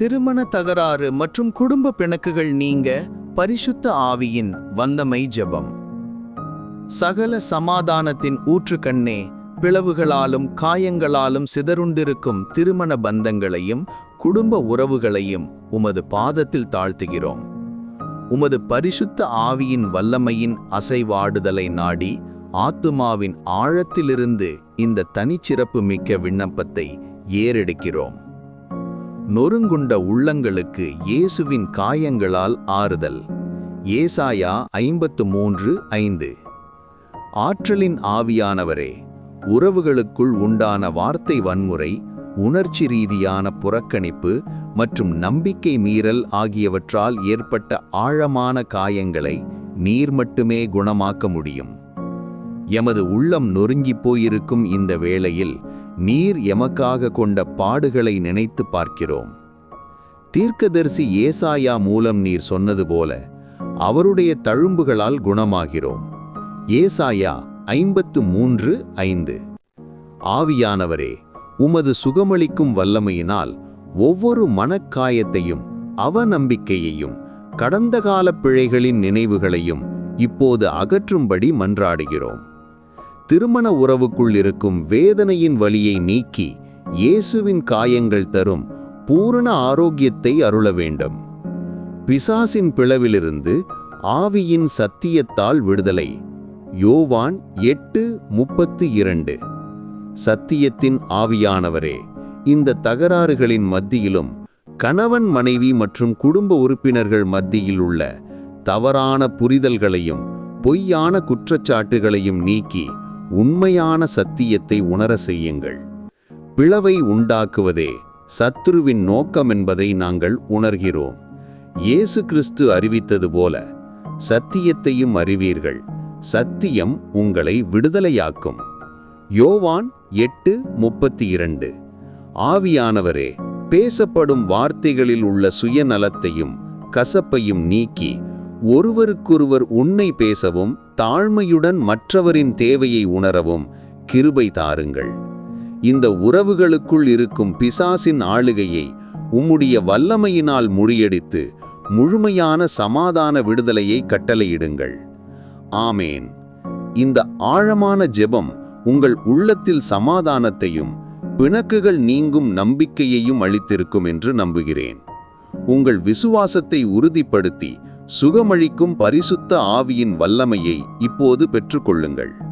திருமண தகராறு மற்றும் குடும்ப பிணக்குகள் நீங்க பரிசுத்த ஆவியின் வந்தமை ஜெபம். சகல சமாதானத்தின் ஊற்றுக்கண்ணே பிளவுகளாலும் காயங்களாலும் சிதறுண்டிருக்கும் திருமண பந்தங்களையும் குடும்ப உறவுகளையும் உமது பாதத்தில் தாழ்த்துகிறோம். உமது பரிசுத்த ஆவியின் வல்லமையின் அசைவாடுதலை நாடி ஆத்துமாவின் ஆழத்திலிருந்து இந்த தனிச்சிறப்பு மிக்க விண்ணப்பத்தை ஏறெடுக்கிறோம். நொறுங்குண்ட உள்ளங்களுக்கு இயேசுவின் காயங்களால் ஆறுதல். ஏசாயா ஐம்பத்து மூன்று ஐந்து. ஆற்றலின் ஆவியானவரே உறவுகளுக்குள் உண்டான வார்த்தை வன்முறை உணர்ச்சி ரீதியான புறக்கணிப்பு மற்றும் நம்பிக்கை மீறல் ஆகியவற்றால் ஏற்பட்ட ஆழமான காயங்களை நீர் மட்டுமே குணமாக்க முடியும். எமது உள்ளம் நொறுங்கி போயிருக்கும் இந்த வேளையில் நீர் எமக்காக கொண்ட பாடுகளை நினைத்து பார்க்கிறோம். தீர்க்கதரிசி ஏசாயா மூலம் நீர் சொன்னது போல அவருடைய தழும்புகளால் குணமாகிறோம். ஏசாயா ஐம்பத்து மூன்று ஐந்து. ஆவியானவரே உமது சுகமளிக்கும் வல்லமையினால் ஒவ்வொரு மனக்காயத்தையும் அவநம்பிக்கையையும் கடந்த கால பிழைகளின் நினைவுகளையும் இப்போது அகற்றும்படி மன்றாடுகிறோம். திருமண உறவுக்குள் இருக்கும் வேதனையின் வழியை நீக்கி இயேசுவின் காயங்கள் தரும் பூரண ஆரோக்கியத்தை அருள வேண்டும். பிசாசின் பிளவிலிருந்து ஆவியின் சத்தியத்தால் விடுதலை. யோவான் எட்டு முப்பத்து இரண்டு. சத்தியத்தின் ஆவியானவரே இந்த தகராறுகளின் மத்தியிலும் கணவன் மனைவி மற்றும் குடும்ப உறுப்பினர்கள் மத்தியில் உள்ள தவறான புரிதல்களையும் பொய்யான குற்றச்சாட்டுகளையும் நீக்கி உண்மையான சத்தியத்தை உணர செய்யுங்கள். பிளவை உண்டாக்குவதே சத்துருவின் நோக்கம் என்பதை நாங்கள் உணர்கிறோம். இயேசு கிறிஸ்து அறிவித்தது போல சத்தியத்தையும் அறிவீர்கள். சத்தியம் உங்களை விடுதலையாக்கும். யோவான் எட்டு முப்பத்தி இரண்டு ஆவியானவரே பேசப்படும் வார்த்தைகளில் உள்ள சுயநலத்தையும் கசப்பையும் நீக்கி ஒருவருக்கொருவர் உன்னை பேசவும் தாழ்மையுடன் மற்றவரின் தேவையை உணரவும் கிருபை தாருங்கள். இந்த உறவுகளுக்குள் இருக்கும் பிசாசின் ஆளுகையை உம்முடைய வல்லமையினால் முறியடித்து முழுமையான சமாதான விடுதலையை கட்டளையிடுங்கள். ஆமேன். இந்த ஆழமான ஜெபம் உங்கள் உள்ளத்தில் சமாதானத்தையும் பிணக்குகள் நீங்கும் நம்பிக்கையையும் அளித்திருக்கும் என்று நம்புகிறேன். உங்கள் விசுவாசத்தை உறுதிப்படுத்தி சுகமளிக்கும் பரிசுத்த ஆவியின் வல்லமையை இப்போது பெற்றுக்கொள்ளுங்கள்.